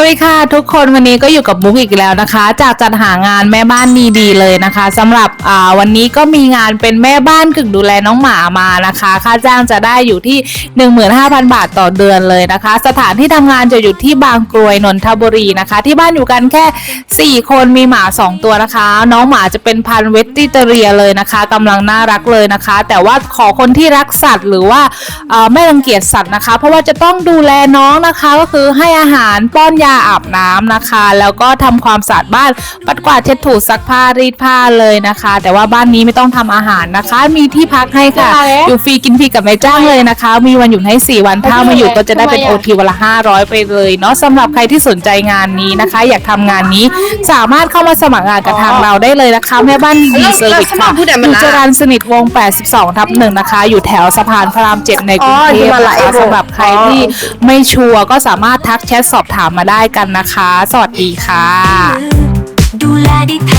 สวัสดีค่ะทุกคนวันนี้ก็อยู่กับบุ๊กอีกแล้วนะคะ จากจัดหางานแม่บ้านดีๆเลยนะคะสำหรับอ่าวันนี้ก็มีงานเป็นแม่บ้านกึ่งดูแลน้องหมามานะคะ ค่าจ้างจะได้อยู่ที่ 15,000 บาทต่อเดือนเลยนะคะ สถานที่ทำงานจะอยู่ที่บางกรวยนนทบุรีนะคะ ที่บ้านอยู่กันแค่ 4 คนมีหมา 2 ตัวนะคะ น้องหมาจะเป็นพันเวตติเตเรียเลยนะคะกำลังน่ารักเลยนะคะ แต่ว่าขอคนที่รักสัตว์หรือว่าเออไม่รังเกียจสัตว์นะคะ เพราะว่าจะต้องดูแลน้องนะคะก็คือให้อาหารป้อนยาอาบน้ำนะคะ แล้วก็ทำความสะอาดบ้านปัดกวาดเช็ดถูซักผ้ารีดผ้าเลยนะคะ แต่ว่าบ้านนี้ไม่ต้องทำอาหารนะคะ มีที่พักให้ค่ะ อยู่ฟรีกินฟรีกับนายจ้างเลยนะคะ มีวันหยุดให้ 4 วันถ้ามาอยู่ก็จะได้เป็นโอทีวันละ500 ไปเลยเนาะสำหรับใครที่สนใจงานนี้นะคะ อยากทำงานนี้สามารถเข้ามาสมัครงานกับทางเราได้เลยนะคะแม่บ้านดีเซอร์วิสค่ะอยู่จรัญสนิทวงศ์82 ทับหนึ่งนะคะ อยู่แถวสะพานพระราม7ในกรุงเทพนะคะสำหรับใครที่ไม่ชัวร์ก็สามารถทักแชทสอบถามมาได้กันนะคะ สวัสดีค่ะ ดูแลดีท